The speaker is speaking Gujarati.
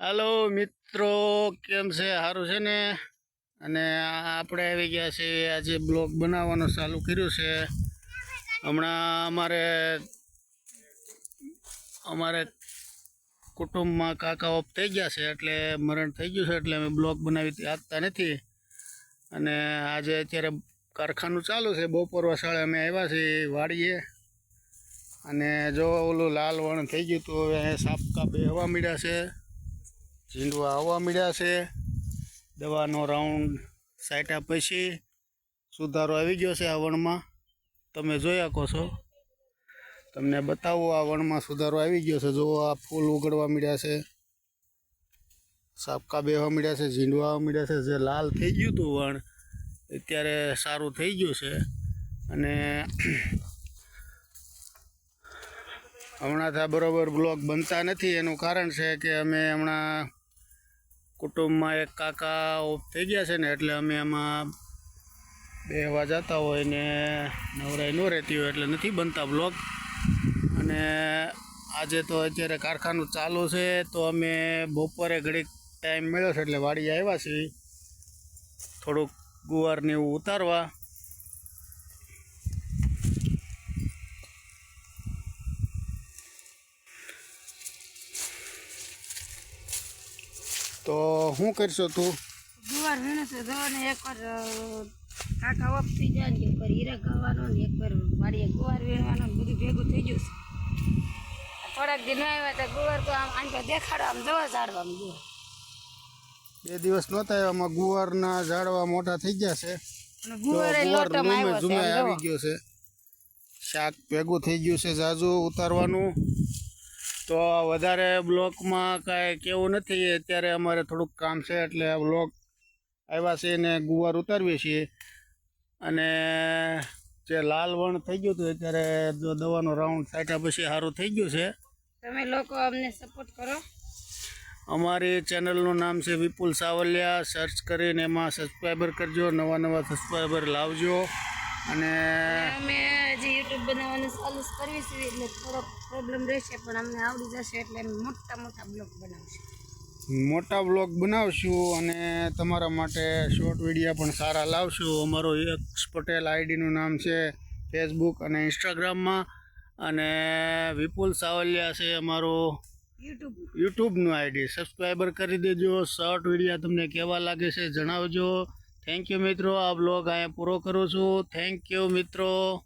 હાલો મિત્રો, કેમ છે? સારું છે ને? અને આપણે આવી ગયા છે આજે બ્લોગ બનાવવાનું ચાલુ કર્યું છે. હમણાં અમારે અમારે કુટુંબમાં કાકા ઓફ થઈ ગયા છે, એટલે મરણ થઈ ગયું છે, એટલે અમે બ્લોગ બનાવી આપતા નથી. અને આજે અત્યારે કારખાનું ચાલુ છે, બપોર વસાળે અમે આવ્યા છીએ વાડીએ. અને જો ઓલું લાલ વણ થઈ ગયું તો હવે સાપ બે હવા મળ્યા છે. ઝીંડવા આવવા મળ્યા છે. દવાનો રાઉન્ડ સાઈટા પછી સુધારો આવી ગયો છે આ વણમાં તમે જોઈ શકો છો. તમને બતાવો આ વણમાં સુધારો આવી ગયો છે. જો આ ફૂલ ઉગડવા મળ્યા છે. સાપકા બેવા મળ્યા છે, ઝીંડવા આવવા મળ્યા છે. જે લાલ થઈ ગયું હતું વણ, અત્યારે સારું થઈ ગયું છે. અને હમણાં થયા બરાબર બ્લોગ બનતા નથી. એનું કારણ છે કે અમે હમણાં કુટુંબમાં એક કાકા ઓફ થઈ ગયા છે ને એટલે અમે એમાં બેહવા જતા હોય ને નવરાઈ ન રહેતી હોય એટલે નથી બનતા બ્લોગ અને આજે તો અત્યારે કારખાનું ચાલુ છે તો અમે બપોરે ઘડીક ટાઈમ મળ્યો છે એટલે વાડી આવ્યા છીએ. થોડુંક ગુવારને એવું ઉતારવા. તો શું કરશો તું? ગુવાર વીણશે છે એક એકવાર અ, કાકા ઓફ થઈ જાય ને એકવાર હીરા ગાવાનો ને એકવાર વાડીએ ગુવાર વીણવાનો ને બધું ભેગું થઈ ગયું છે. થોડાક દિન આવ્યા તો ગુવાર તો આમ આમ તો દેખાડો આમ જોવા ઝાડવા આમ ગુવાર બે દિવસ નહોતા એવામાં ગુવારના ઝાડવા મોટા થઈ ગયા છે. ગુવાર આવી ગયો છે. શાક ભેગું થઈ ગયું છે ઝાઝું ઉતારવાનું. તો વધારે બ્લોકમાં કાંઈ કેવું નથી. અત્યારે અમારે થોડુંક કામ છે એટલે બ્લોક આવ્યા છે ને ગુવાર ઉતારવીએ છીએ. અને જે લાલ વણ થઈ ગયું હતું અત્યારે જો દવાનો રાઉન્ડ સાટ્યા પછી સારું થઈ ગયું છે. તમે લોકો અમને સપોર્ટ કરો. અમારી ચેનલનું નામ છે વિપુલ સાવલિયા. સર્ચ કરીને એમાં સબસ્ક્રાઈબર કરજો. નવા નવા સબસ્ક્રાઈબર લાવજો. અને અમે હજી યુટ્યુબ બનાવવાનું ચાલુ કરવી છે એટલે થોડોક પ્રોબ્લેમ રહેશે પણ અમને આવડી જશે એટલે મોટા મોટા બ્લોગ બનાવશું. મોટા બ્લોગ બનાવશું અને તમારા માટે શોર્ટ વિડીયા પણ સારા લાવશું. અમારો યક્ષ પટેલ આઈડીનું નામ છે ફેસબુક અને ઇન્સ્ટાગ્રામમાં અને વિપુલ સાવલિયા છે અમારો યુટ્યુબ યુટ્યુબનું આઈડી સબસ્ક્રાઈબર કરી દેજો. શોર્ટ વિડીયા તમને કેવા લાગે છે જણાવજો. થેન્ક યુ મિત્રો. આ બ્લોગ અહીંયા પૂરો કરું છું. થેન્ક યુ મિત્રો.